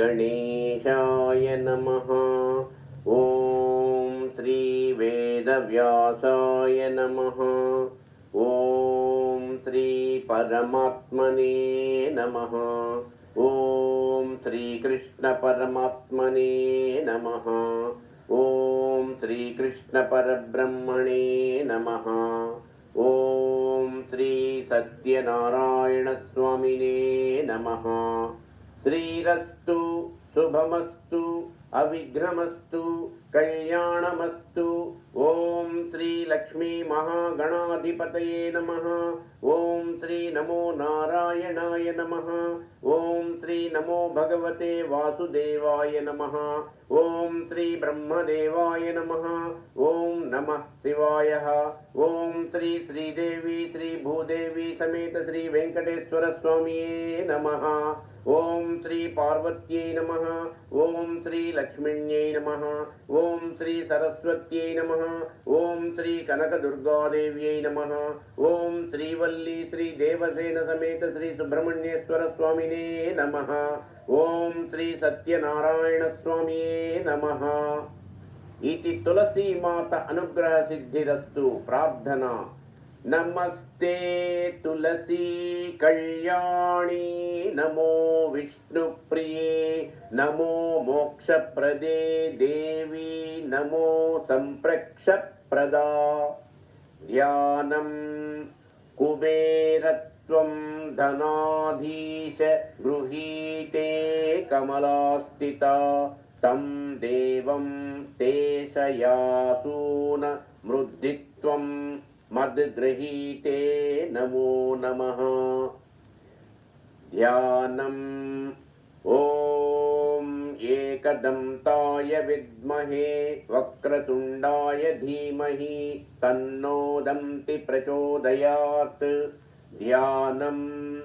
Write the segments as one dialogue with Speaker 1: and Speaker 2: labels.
Speaker 1: श्रीगणेशाय नमः। ॐ श्रीवेदव्यासाय नमः। ॐ श्रीपरमात्मने नमः। ॐ श्रीकृष्णपरमात्मने नमः। ॐ श्रीकृष्णपरब्रह्मणे नमः। ॐ श्रीसत्यनारायणस्वामिने नमः శుభమస్తు అవిఘ్నమస్తు కళ్యాణమస్తు. ఓం శ్రీ లక్ష్మీ మహాగణాధిపతయే నమ. ఓం శ్రీ నమో నారాయణాయ నమ. ఓం శ్రీ నమో భగవతే వాసుదేవాయ నమ. ఓం శ్రీ బ్రహ్మదేవాయ నమ. ఓం నమ శివాయ. ఓం శ్రీ శ్రీదేవి శ్రీ భూదేవి సమేత శ్రీ వెంకటేశ్వర స్వామియే నమ. ఓం శ్రీ పార్వత్యై నమ. ఓం శ్రీ లక్ష్మిణ్యై నమ. ఓం శ్రీ సరస్వత్యై నమ. ఓం శ్రీ కనకదుర్గాదేవ్యై నమ. ఓం శ్రీవల్లి శ్రీ దేవసేన సమేత శ్రీ సుబ్రహ్మణ్యేశ్వర స్వామినే నమ. ఓం శ్రీ సత్యనారాయణ స్వామియే నమ. ఇది తులసీమాత అనుగ్రహ సిద్ధిరస్తు ప్రార్థన. नमस्ते तुलसी कल्याणी नमो विष्णुप्रिये नमो मोक्षप्रदे देवी नमो सम्प्रक्षप्रदा ध्यानं कुबेरत्वं धनाधीश गृहीते कमलास्थिता तं देवं तेशयासून मृद्धित्वं मद्गृहीते नमो नमः। ध्यानम्। ॐ एकदन्ताय विद्महे वक्रतुण्डाय धीमहि तन्नो दन्ति प्रचोदयात्। ध्यानम्।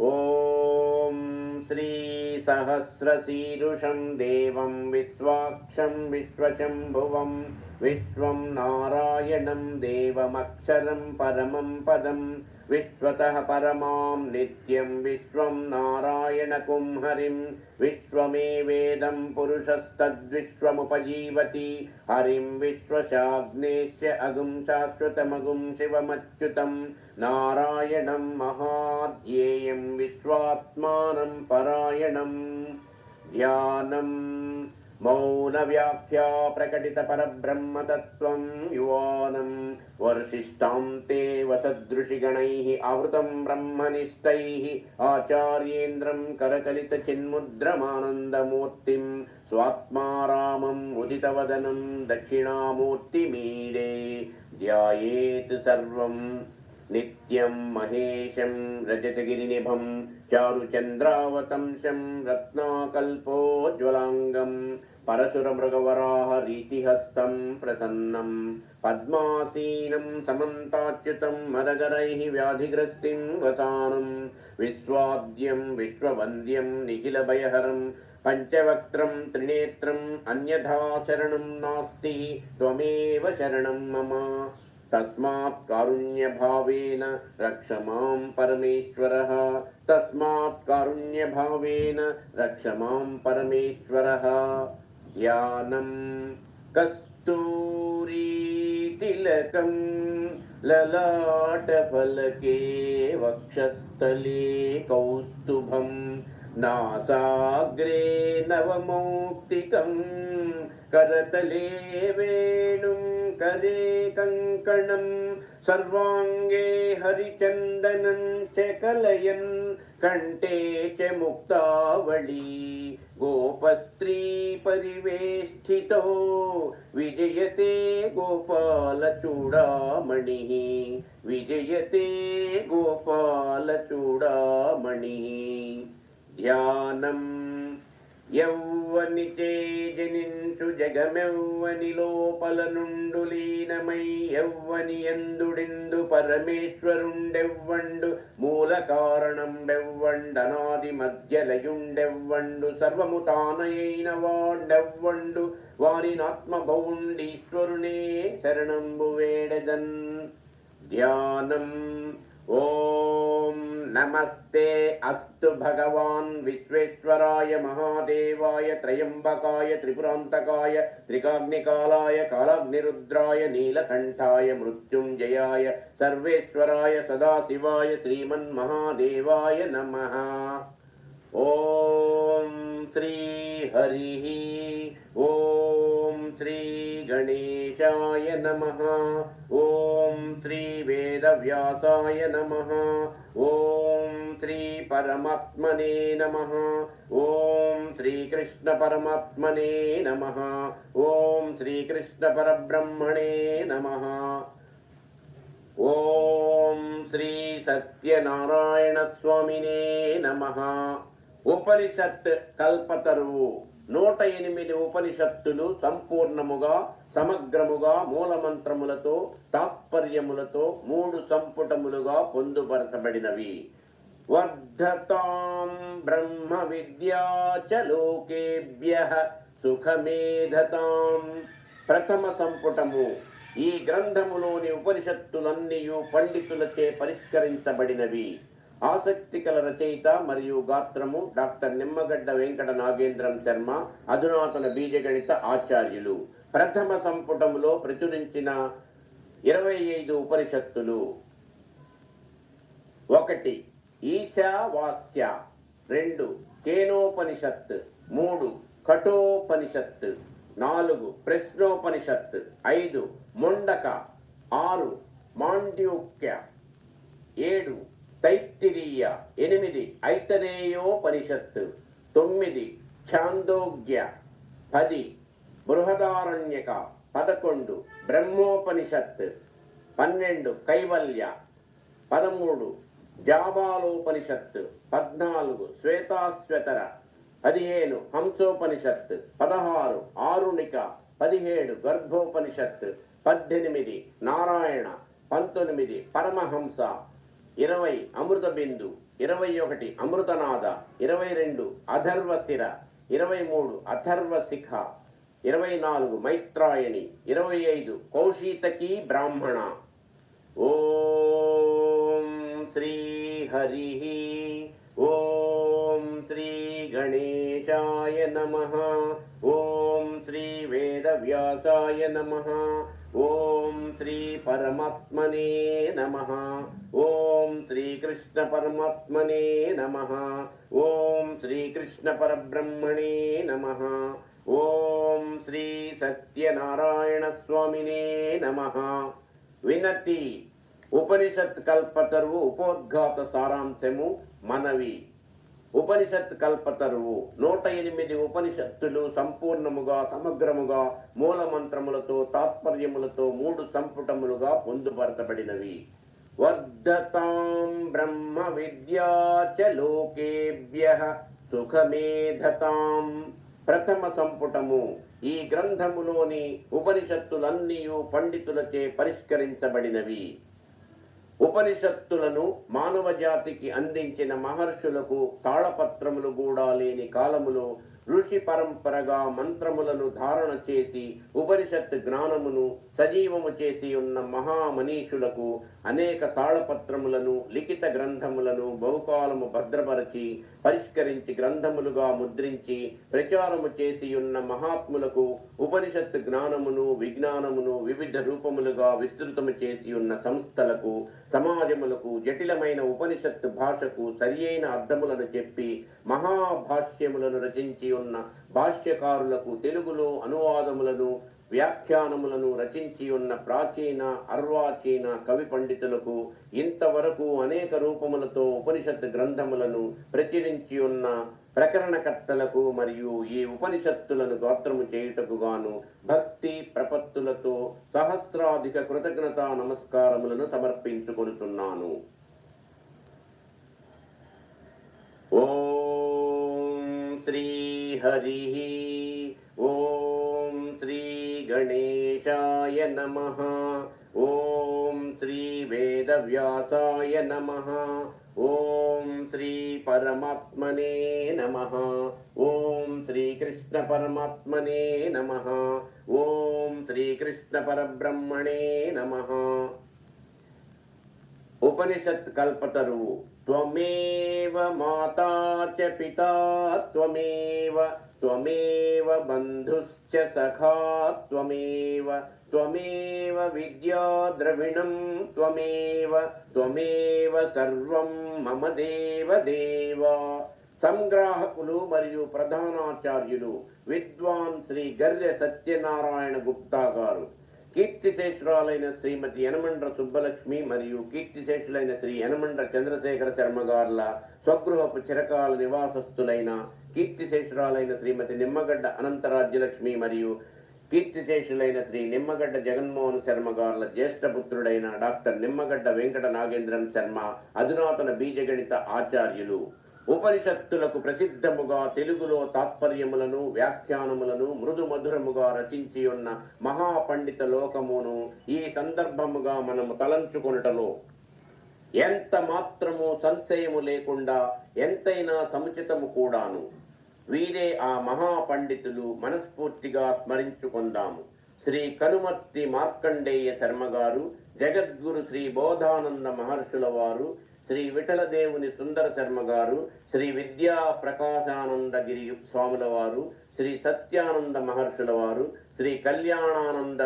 Speaker 1: ॐ श्रीसहस्रशीरुषं देवं विश्वाक्षं विश्वशम्भुवं विश्वं नारायणं देवमक्षरं परमं पदं विश्वतः परमां नित्यं विश्वं नारायणकुं हरिं विश्वमेवेदं पुरुषस्तद्विश्वमुपजीवति। हरिं विश्वशाग्नेश्य अगुं शाश्वतमगुं शिवमच्युतं। नारायणं महाध्येयं विश्वात्मानं परायणं। ध्यानम् मौनव्याख्या प्रकटितपरब्रह्मतत्त्वं युवानं वर्षिष्ठां ते वसदृशिगणैः आवृतं ब्रह्मनिष्ठैः आचार्येन्द्रं करकलितचिन्मुद्रमानन्दमूर्तिं स्वात्मारामम् उदितवदनं दक्षिणामूर्तिमीडे ध्यायेत् सर्वम् नित्यं महेशं रजतगिरिनिभं चारुचन्द्रावतंशं रत्नाकल्पोज्ज्वलाङ्गं परशुरमृगवराहरीतिहस्तं प्रसन्नं पद्मासीनं समन्ताच्युतं मदगरैः व्याधिग्रस्तिं वसानं विश्वाद्यं विश्ववन्द्यं निखिलभयहरं पञ्चवक्त्रं त्रिनेत्रम् अन्यथा शरणं नास्ति त्वमेव शरणं मम तस्मात् कारुण्यभावेन रक्ष मां परमेश्वरः तस्मात् कारुण्यभावेन रक्ष मां परमेश्वरः ध्यानं कस्तूरीतिलकं ललाटफलके वक्षस्थले कौस्तुभं नासाग्रे नवमौक्तिकं करतले वेणुं करे कङ्कणं सर्वाङ्गे हरिचन्दनं च कलयन् कण्ठे च मुक्तावळी गोपस्त्री परिवेष्टितो विजयते गोपालचूडामणिः विजयते गोपालचूडामणिः ధ్యానం ఎవ్వని చేజనించు జగమెవ్వని లోపల నుండు లీనమై ఎవ్వని ఎందుడిందు పరమేశ్వరుండెవ్వండు మూల కారణం వెవ్వండనాది మధ్యలయుండెవ్వండు సర్వము తానయైన వాడెవ్వండు వారినాత్మ భవుండీశ్వరునే శరణంబు వేడదన్ ధ్యానం ఓ నమస్తే అస్తు భగవాన్ విశ్వేశ్వరాయ మహాదేవాయ త్రయంబకాయ త్రిపురాంతకాయ త్రికాగ్నికాలాయ కాలాగ్నిరుద్రాయ నీలకంఠాయ మృత్యుంజయాయ సర్వేశ్వరాయ సదాశివాయ శ్రీమన్మహాదేవాయ నమః ఓం శ్రీ హరి ఓం శ్రీ గణేశాయ నమ ఓం శ్రీ వేదవ్యాసాయ నమ ఓం శ్రీ పరమాత్మనే నమ. ఓం శ్రీకృష్ణ పరమాత్మనే నమ. ఓం శ్రీకృష్ణ పరబ్రహ్మణే నమ. ఓం శ్రీ సత్యనారాయణ స్వామినే నమ. ఉపనిషత్ కల్పతరు. నూట ఎనిమిది ఉపనిషత్తులు సంపూర్ణముగా సమగ్రముగా మూలమంత్రములతో తాత్పర్యములతో మూడు సంపుటములుగా పొందుపరచబడినవి. వర్ధతాం బ్రహ్మ విద్యాచలోకేభ్య సుఖమేధతాం. ప్రథమ సంపుటము. ఈ గ్రంథములోని ఉపనిషత్తులన్నీ పండితులచే పరిష్కరించబడినవి. ఆసక్తికల రచయిత మరియు గాత్రము డాక్టర్ నిమ్మగడ్డ వెంకట నాగేంద్రం శర్మ అధునాతన బీజగణిత ఆచార్యులు. ప్రథమ సంపుటములో ప్రచురించిన ఇరవై ఐదు ఉపనిషత్తులు. ఒకటి ఈశావాస్య. రెండు కేనోపనిషత్. మూడు కఠోపనిషత్. నాలుగు ప్రశ్నోపనిషత్. ఐదు ముండక. ఆరు మాండ్యూక్య. ఏడు తైత్తిరీయ ఎనిమిది ఐతనేయోపనిషత్తు తొమ్మిది ఛాందోగ్య పది బృహదారణ్యక పదకొండు బ్రహ్మోపనిషత్ పన్నెండు కైవల్య పదమూడు జాబాలోపనిషత్ పద్నాలుగు శ్వేతాశ్వతర పదిహేను హంసోపనిషత్ పదహారు ఆరుణిక పదిహేడు గర్భోపనిషత్ పద్దెనిమిది నారాయణ పంతొమ్మిది పరమహంస ఇరవై అమృత బిందు ఇరవై ఒకటి అమృతనాద ఇరవై రెండు అధర్వశిర ఇరవై మూడు అథర్వ శిఖ ఇరవై నాలుగు మైత్రాయణి ఇరవై ఐదు కౌశీతకి బ్రాహ్మణ. ఓం శ్రీ హరి ఓం శ్రీ గణేశాయ నమ ఓం శ్రీ వేదవ్యాసాయ నమ ఓం శ్రీ పరమాత్మనే నమ. ఓం శ్రీకృష్ణ పరమాత్మనే నమ. ఓం శ్రీకృష్ణ పరబ్రహ్మణే నమ. ఓం శ్రీ సత్యనారాయణ స్వామినే నమ. వినతి. ఉపనిషత్ కల్పతరువు ఉపోద్ఘాత సారాంశము మనవి. ఉపనిషత్ కల్పతరువు. నూట ఎనిమిది ఉపనిషత్తులు సంపూర్ణముగా సమగ్రముగా మూలమంత్రములతో తాత్పర్యములతో మూడు సంపుటములుగా పొందుపరచబడినవి. వర్ధతాం బ్రహ్మ విద్యాచలోకేభ్య సుఖమేధతాం. ప్రథమ సంపుటము. ఈ గ్రంథములోని ఉపనిషత్తులన్నీ పండితులచే పరిష్కరించబడినవి. ఉపనిషత్తులను మానవ జాతికి అందించిన మహర్షులకు తాళపత్రములు కూడా లేని కాలములో ఋషి పరంపరగా మంత్రములను ధారణ చేసి ఉపనిషత్ జ్ఞానమును సజీవము చేసి ఉన్న మహామనీషులకు అనేక తాళపత్రములను లిఖిత గ్రంథములను బహుకాలము భద్రపరచి పరిష్కరించి గ్రంథములుగా ముద్రించి ప్రచారము చేసి ఉన్న మహాత్ములకు ఉపనిషత్ జ్ఞానమును విజ్ఞానమును వివిధ రూపములుగా విస్తృతము చేసి ఉన్న సంస్థలకు సమాజములకు జటిలమైన ఉపనిషత్తు భాషకు సరియైన అర్థములను చెప్పి మహాభాష్యములను రచించి ఉన్న భాష్యకారులకు తెలుగులో అనువాదములను వ్యాఖ్యానములను రచించి ఉన్న ప్రాచీన అర్వాచీన కవి పండితులకు ఇంతవరకు అనేక రూపములతో ఉపనిషత్ గ్రంథములను ప్రచురించి ఉన్న ప్రకరణకర్తలకు మరియు ఈ ఉపనిషత్తులను గోత్రము చేయుటకు గాను భక్తి ప్రపత్తులతో సహస్రాధిక కృతజ్ఞత నమస్కారములను సమర్పించుకొనుతున్నాను ఓం శ్రీ హరి ఓం శ్రీ గణేశాయ నమ ఓం శ్రీ వేదవ్యాసాయ నమ ఓం శ్రీ పరమాత్మనే నమ ఓం శ్రీకృష్ణ పరమాత్మనే నమ ఓం శ్రీకృష్ణ పరబ్రహ్మణే నమ ఉపనిషత్ కల్పతరువు त्वमेव माता च पिता त्वमेव त्वमेव बन्धुश्च सखा त्वमेव त्वमेव विद्या द्रविणं त्वमेव त्वमेव సర్వం మమ దేవ దేవా సంగ్రాహకులు మరియు ప్రధానాచార్యులు విద్వాన్ శ్రీ గర్రె సత్యనారాయణ గుప్తా గారు కీర్తిశేషురాలైన శ్రీమతి యనమండ్ర సుబ్బలక్ష్మి మరియు కీర్తిశేషులైన శ్రీ యనమండ్ర చంద్రశేఖర శర్మ గారుల స్వగృహపు చిరకాల నివాసస్థులైన కీర్తిశేషురాలైన శ్రీమతి నిమ్మగడ్డ అనంతరాజ్యలక్ష్మి మరియు కీర్తిశేషులైన శ్రీ నిమ్మగడ్డ జగన్మోహన్ శర్మ గారుల జ్యేష్ఠపుత్రుడైన డాక్టర్ నిమ్మగడ్డ వెంకట నాగేంద్రన్ శర్మ అధునాతన బీజగణిత ఆచార్యులు. ఉపనిషత్తులకు ప్రసిద్ధముగా తెలుగులో తాత్పర్యములను వ్యాఖ్యానములను మృదు మధురముగా రచించి ఉన్న మహాపండిత లోకమును ఈ సందర్భముగా మనము తలంచుకొనుటలో. ఎంత మాత్రము సంశయము లేకుండా ఎంతైనా సముచితము కూడాను. వీరే ఆ మహాపండితులు మనస్ఫూర్తిగా స్మరించుకుందాము. శ్రీ కనుమర్తి మార్కండేయ శర్మ గారు జగద్గురు శ్రీ బోధానంద మహర్షుల వారు శ్రీ విఠలదేవుని సుందర శర్మ గారు శ్రీ విద్యా ప్రకాశానందగిరి స్వాముల వారు శ్రీ సత్యానంద మహర్షుల వారు శ్రీ కళ్యాణానంద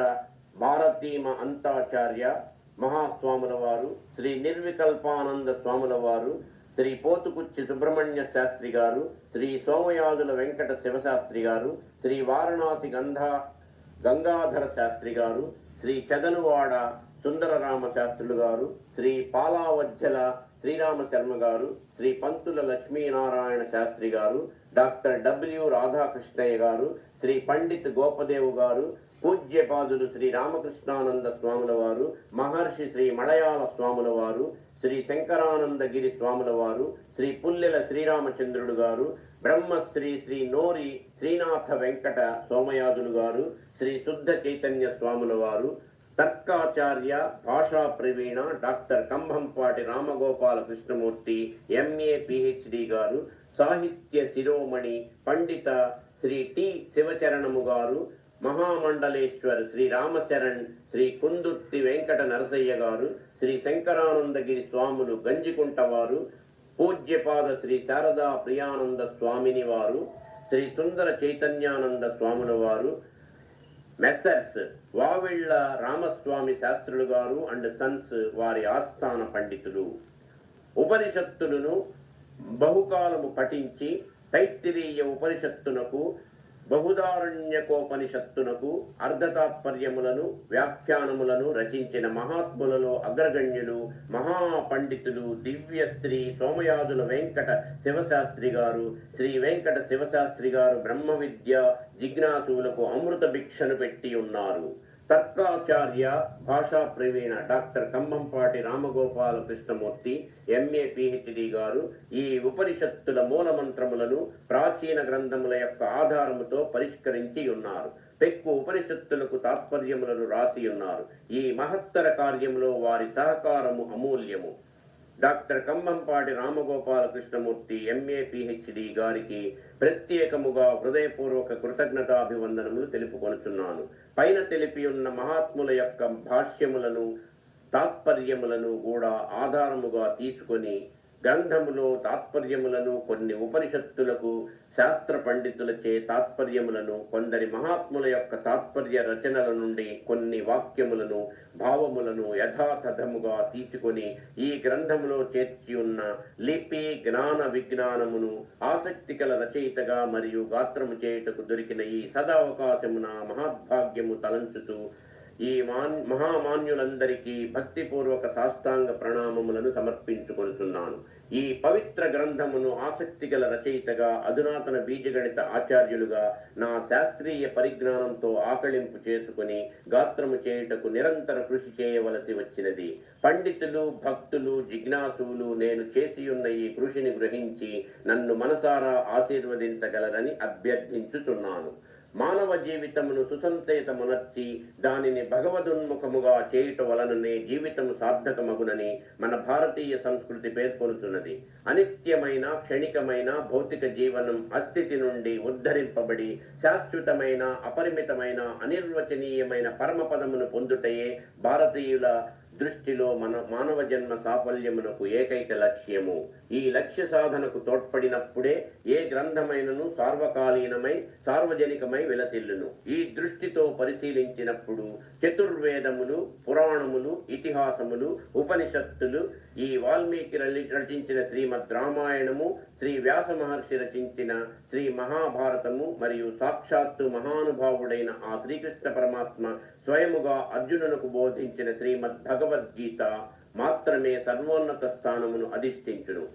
Speaker 1: భారతీమ అంతాచార్య మహాస్వాముల వారు శ్రీ నిర్వికల్పానంద స్వాముల వారు శ్రీ పోతుకుచ్చి సుబ్రహ్మణ్య శాస్త్రి గారు శ్రీ సోమయాజుల వెంకట శివశాస్త్రి గారు శ్రీ వారణాసి గంధ గంగాధర శాస్త్రి గారు శ్రీ చదనువాడ సుందరరామ శాస్త్రులు గారు శ్రీ పాలావజ్జల శ్రీరామశర్మ గారు శ్రీ పంతుల లక్ష్మీనారాయణ శాస్త్రి గారు డాక్టర్ డబ్ల్యూ రాధాకృష్ణయ్య గారు శ్రీ పండిత్ గోపదేవ్ గారు పూజ్యపాదులు శ్రీ రామకృష్ణానంద స్వాముల వారు మహర్షి శ్రీ మలయాళ స్వాముల వారు శ్రీ శంకరానందగిరి స్వాముల వారు శ్రీ పుల్లెల శ్రీరామచంద్రుడు గారు బ్రహ్మశ్రీ శ్రీ నోరి శ్రీనాథ వెంకట సోమయాదులు గారు శ్రీ శుద్ధ చైతన్య స్వాముల వారు తర్కాచార్య భాషా ప్రవీణ doctor Kambhampati Ramagopala Krishnamurthy MA PhD garu సాహిత్య శిరోమణి పండిత శ్రీ టి శివచరణము గారు మహామండలేశ్వర్ శ్రీ రామచరణ్ శ్రీ కుందుర్తి వెంకట నరసయ్య గారు శ్రీ శంకరానందగిరి స్వాములు గంజికుంట వారు పూజ్యపాద శ్రీ శారదా ప్రియానంద స్వామిని వారు శ్రీ సుందర చైతన్యానంద స్వాముల వారు మెస్సర్స్ వావెళ్ళ రామస్వామి శాస్త్రులు గారు అండ్ సన్స్ వారి ఆస్థాన పండితులు. ఉపనిషత్తులను బహుకాలము పఠించి తైత్తిరీయ ఉపనిషత్తునకు బహుదారణ్యకోపనిషత్తునకు అర్ధతాత్పర్యములను వ్యాఖ్యానములను రచించిన మహాత్ములలో అగ్రగణ్యులు మహాపండితులు దివ్యశ్రీ సోమయాజుల వెంకట శివశాస్త్రి గారు. శ్రీ వెంకట శివశాస్త్రి గారు బ్రహ్మ విద్య జిజ్ఞాసువులకు అమృత భిక్షను పెట్టి ఉన్నారు. తర్కాచార్య భాషా ప్రవీణ doctor Kambhampati Ramagopala Krishnamurthy MA PhD garu ఈ ఉపనిషత్తుల మూల మంత్రములను ప్రాచీన గ్రంథముల యొక్క ఆధారముతో పరిష్కరించి ఉన్నారు. పెక్కు ఉపనిషత్తులకు తాత్పర్యములను రాసి ఉన్నారు. ఈ మహత్తర కార్యములో వారి సహకారము అమూల్యము. Doctor Kambampati Ramagopala Krishnamurthy MA PhD గారికి ప్రత్యేకముగా హృదయపూర్వక కృతజ్ఞతాభివందనములు తెలుపుకొనుచున్నాను. పైన తెలిపి ఉన్న మహాత్ముల యొక్క భాష్యములను తాత్పర్యములను కూడా ఆధారముగా తీసుకొని గ్రంథములో తాత్పర్యములను కొన్ని ఉపనిషత్తులకు శాస్త్ర పండితులచే తాత్పర్యములను కొందరి మహాత్ముల యొక్క తాత్పర్య రచనల నుండి కొన్ని వాక్యములను భావములను యథాతథముగా తీసుకొని ఈ గ్రంథములో చేర్చి ఉన్న లిపి జ్ఞాన విజ్ఞానమును ఆసక్తికల రచయితగా మరియు గాత్రము చేయుటకు దొరికిన ఈ సదావకాశమున మహాద్భాగ్యము తలంచుతూ ఈ మాన్ మహామాన్యులందరికీ భక్తిపూర్వక సాష్టాంగ ప్రణామములను సమర్పించుకొనుతున్నాను ఈ పవిత్ర గ్రంథమును ఆసక్తిగల రచయితగా అధునాతన బీజగణిత ఆచార్యులుగా నా శాస్త్రీయ పరిజ్ఞానంతో ఆకళింపు చేసుకుని గాత్రము చేయుటకు నిరంతర కృషి చేయవలసి వచ్చినది. పండితులు భక్తులు జిజ్ఞాసులు నేను చేసి ఉన్న ఈ కృషిని గ్రహించి నన్ను మనసారా ఆశీర్వదించగలరని అభ్యర్థించుతున్నాను మానవ జీవితమును సుసంచేతమునర్చి దానిని భగవదున్ముఖముగా చేయుట వలననే జీవితము సార్థకమగునని మన భారతీయ సంస్కృతి పేర్కొనుతున్నది అనిత్యమైన క్షణికమైన భౌతిక జీవనం అస్థితి నుండి ఉద్ధరింపబడి శాశ్వతమైన అపరిమితమైన అనిర్వచనీయమైన పరమపదమును పొందుటయే భారతీయుల దృష్టిలో మన మానవ జన్మ సాఫల్యమునకు ఏకైక లక్ష్యము. ఈ లక్ష్య సాధనకు తోడ్పడినప్పుడే ఏ గ్రంథమైనను సార్వకాలీనమై సార్వజనికమై విలసిల్లును. ఈ దృష్టితో పరిశీలించినప్పుడు చతుర్వేదములు పురాణములు ఇతిహాసములు ఉపనిషత్తులు ఈ వాల్మీకి రలి- రచించిన శ్రీమద్ రామాయణము శ్రీ వ్యాస మహర్షి రచించిన శ్రీ మహాభారతము మరియు సాక్షాత్తు మహానుభావుడైన ఆ శ్రీకృష్ణ పరమాత్మ స్వయముగా అర్జునునకు బోధించిన శ్రీమద్ భగవద్గీత మాత్రమే సర్వోన్నత స్థానమును అధిష్ఠించును.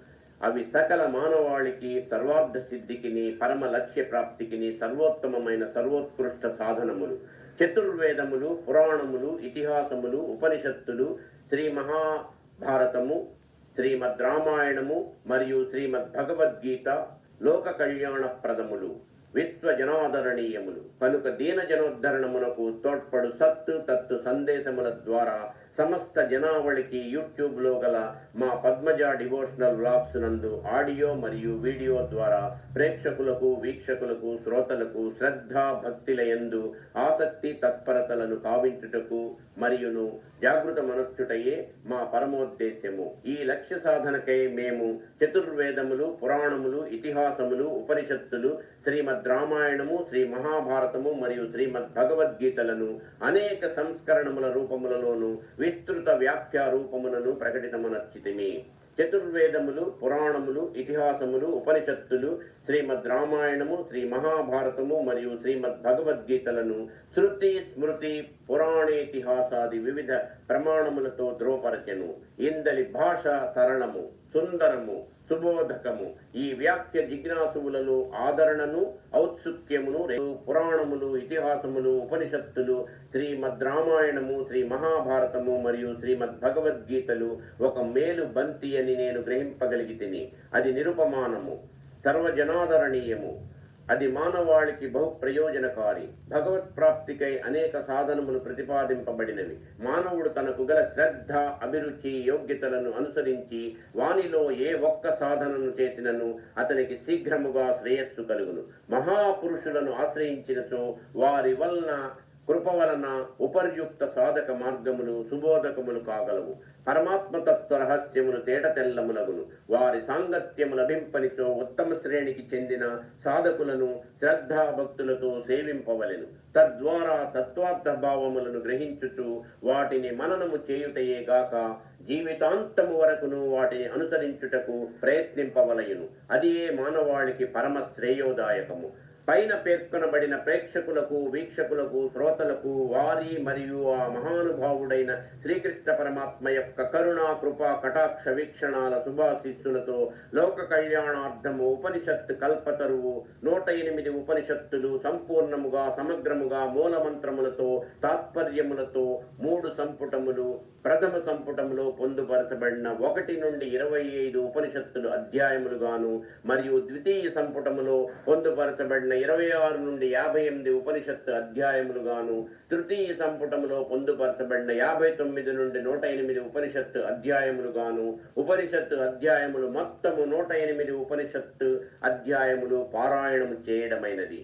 Speaker 1: అవి సకల మానవాళికి సర్వార్థ సిద్ధికిని పరమ లక్ష్య ప్రాప్తికిని సర్వోత్తమమైన సర్వోత్కృష్ట సాధనములు. చతుర్వేదములు పురాణములు ఇతిహాసములు ఉపనిషత్తులు శ్రీ మహాభారతము శ్రీమద్ రామాయణము మరియు శ్రీమద్ భగవద్గీత లోక కళ్యాణప్రదములు. విశ్వ జనాదరణీయములు. కనుక దీన జనోద్ధరణమునకు తోడ్పడు సత్తు తత్తు సందేశముల ద్వారా సమస్త జనావళికి యూట్యూబ్లో గల మా పద్మజ డివోషనల్ వ్లాగ్స్ నందు ఆడియో మరియు వీడియో ద్వారా ప్రేక్షకులకు వీక్షకులకు శ్రోతలకు శ్రద్ధ భక్తిల యందు ఆసక్తి తత్పరతలను కావించుటకు మరియును జాగృత మనస్సుటయే మా పరమోద్దేశ్యము. ఈ లక్ష్య సాధనకై మేము చతుర్వేదములు పురాణములు ఇతిహాసములు ఉపనిషత్తులు శ్రీమద్ రామాయణము శ్రీ మహాభారతము మరియు శ్రీమద్ భగవద్గీతలను అనేక సంస్కరణముల రూపములలోను విస్తృత వ్యాఖ్య రూపములను ప్రకటితమనర్చితిమి. చతుర్వేదములు పురాణములు ఇతిహాసములు ఉపనిషత్తులు శ్రీమద్ రామాయణము శ్రీ మహాభారతము మరియు శ్రీమద్ భగవద్గీతలను శృతి స్మృతి పురాణేతిహాసాది వివిధ ప్రమాణములతో ధ్రువపరచెను. ఇందలి భాష సరళము సుందరము సుబోధకము. ఈ వ్యాఖ్య జిజ్ఞాసువులలో ఆదరణను ఔత్సుక్యమును పురాణములు ఇతిహాసములు ఉపనిషత్తులు శ్రీమద్ రామాయణము శ్రీ మహాభారతము మరియు శ్రీమద్ భగవద్గీతలు ఒక మేలు బంతి అని నేను గ్రహింపగలిగితిని. అది నిరుపమానము. సర్వజనాదరణీయము. అది మానవాళికి బహు ప్రయోజనకారి. భగవత్ ప్రాప్తికై అనేక సాధనములు ప్రతిపాదింపబడినవి. మానవుడు తనకు గల శ్రద్ధ అభిరుచి యోగ్యతలను అనుసరించి వానిలో ఏ ఒక్క సాధనను చేసినను అతనికి శీఘ్రముగా శ్రేయస్సు కలుగును. మహాపురుషులను ఆశ్రయించినచో వారి వలన కృప వలన ఉపర్యుక్త సాధక మార్గములు సుబోధకములు కాగలవు. పరమాత్మతత్వ రహస్యమును తేట తెల్లములగును వారి సాంగత్యము లభింపనితో ఉత్తమ శ్రేణికి చెందిన సాధకులను శ్రద్ధాభక్తులతో సేవింపవలెను. తద్వారా తత్వార్థ భావములను గ్రహించుచు వాటిని మననము చేయుటయే గాక జీవితాంతము వరకును వాటిని అనుసరించుటకు ప్రయత్నింపవలయును. అదియే మానవాళికి పరమ శ్రేయోదాయకము. పైన పేర్కొనబడిన ప్రేక్షకులకు వీక్షకులకు శ్రోతలకు వారి మరియు ఆ మహానుభావుడైన శ్రీకృష్ణ పరమాత్మ యొక్క కరుణా కృపా కటాక్ష వీక్షణాల శుభాశిస్సులతో లోక కళ్యాణార్థము ఉపనిషత్ కల్పతరువు నూట ఎనిమిది ఉపనిషత్తులు సంపూర్ణముగా సమగ్రముగా మూలమంత్రములతో తాత్పర్యములతో మూడు సంపుటములు ప్రథమ సంపుటములో పొందుపరచబడిన ఒకటి నుండి ఇరవై ఐదు ఉపనిషత్తులు అధ్యాయములుగాను మరియు ద్వితీయ సంపుటములో పొందుపరచబడిన ఇరవై ఆరు నుండి యాభై ఎనిమిది ఉపనిషత్తు అధ్యాయములుగాను తృతీయ సంపుటములో పొందుపరచబడిన యాభై తొమ్మిది నుండి నూట ఎనిమిది ఉపనిషత్తు అధ్యాయములుగాను ఉపనిషత్తు అధ్యాయములు మొత్తము నూట ఎనిమిది ఉపనిషత్తు అధ్యాయములు పారాయణము చేయడమైనది.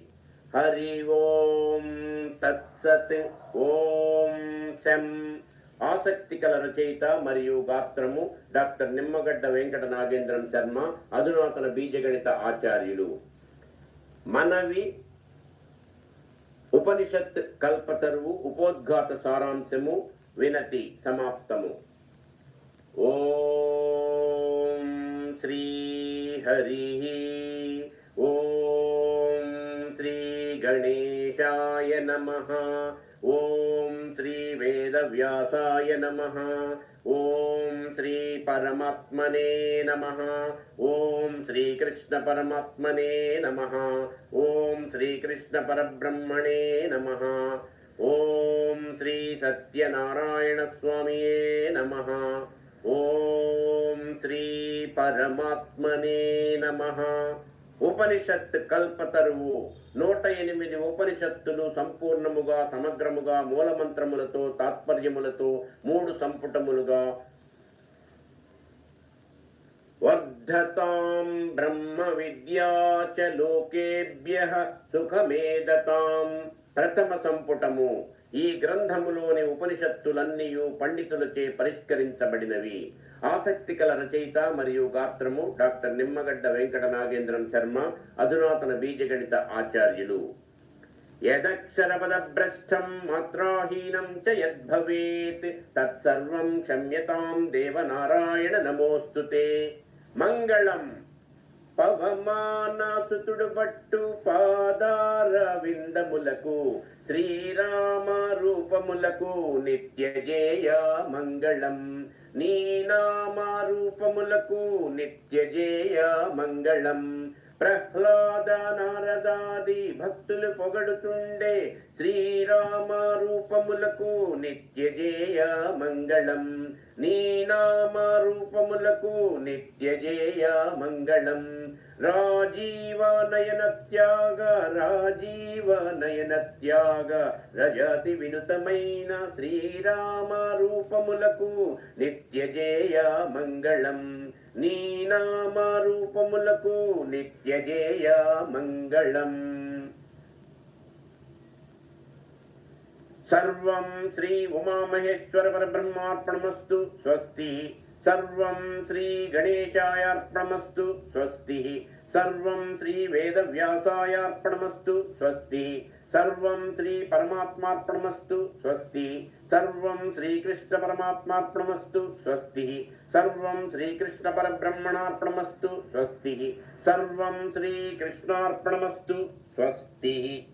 Speaker 1: హరి ఓం తత్సత్ ఓం శం ఆసక్తి కల రచయిత మరియు గాత్రము డాక్టర్ నిమ్మగడ్డ వెంకట నాగేంద్రం శర్మ అధునాతన బీజగణిత ఆచార్యులు. మనవి ఉపనిషత్ కల్పతరువు ఉపోద్ఘాత సారాంశము వినతి సమాప్తము. ఓం శ్రీ హరి ఓం శ్రీ గణేశాయ నమః. వేదవ్యాసాయ నమః ఓం శ్రీ పరమాత్మనే నమః ఓం శ్రీకృష్ణ పరమాత్మనే నమః ఓం శ్రీకృష్ణ పరబ్రహ్మణే నమః ఓం శ్రీ సత్యనారాయణ ఉపనిషత్ కల్పతరువు. నూట ఎనిమిది ఉపనిషత్తులు సంపూర్ణముగా సమగ్రముగా మూలమంత్రములతో తాత్పర్యములతో మూడు సంపుటములుగా. వర్ధతాం బ్రహ్మ విద్యా చ లోకేభ్య సుఖమేదతాం ప్రథమ సంపుటము. ఈ గ్రంథములోని ఉపనిషత్తులన్నీ పండితులచే పరిష్కరించబడినవి. ఆసక్తి కల రచయిత మరియు గాత్రము డాక్టర్ నిమ్మగడ్డ వెంకట నాగేంద్రం శర్మ అధునాతన బీజగణిత ఆచార్యులు. యదక్షరపదభ్రష్టం మాత్రాహీనం చ యద్భవేత్ తత్సర్వం క్షమ్యతాం దేవనారాయణ నమోస్తుతే మంగళం. పవమానాసుతుడు పట్టు పాదార విందములకు శ్రీరామ రూపములకు నిత్య జేయ మంగళం. నీ నామారూపములకు నిత్య జేయ మంగళం. ప్రహ్లాద నారదాది భక్తులు పొగడుతుండే శ్రీరామ రూపములకు నిత్య జేయ మంగళం. నీ నామ రూపములకు నిత్య జేయ మంగళం. రాజీవ నయన త్యాగ రాజీవ నయన త్యాగ రజతి వినుతమైన శ్రీరామ రూపములకు నిత్య జయ మంగళం. నీ నామ రూపములకు నిత్య జయ మంగళం. సర్వం శ్రీ ఉమామహేశ్వర పరబ్రహ్మార్పణమస్తు స్వస్తి. సర్వం శ్రీ గణేశాయార్పణమస్తు స్వస్తి. సర్వం శ్రీ వేదవ్యాసాయార్పణమస్తు స్వస్తి. సర్వం శ్రీ పరమాత్మార్పణమస్తు స్వస్తి. సర్వం శ్రీకృష్ణ పరమాత్మార్పణమస్తు స్వస్తి. సర్వం శ్రీకృష్ణ పరబ్రహ్మణార్పణమస్తు స్వస్తి. సర్వం శ్రీకృష్ణార్పణమస్తు స్వస్తి.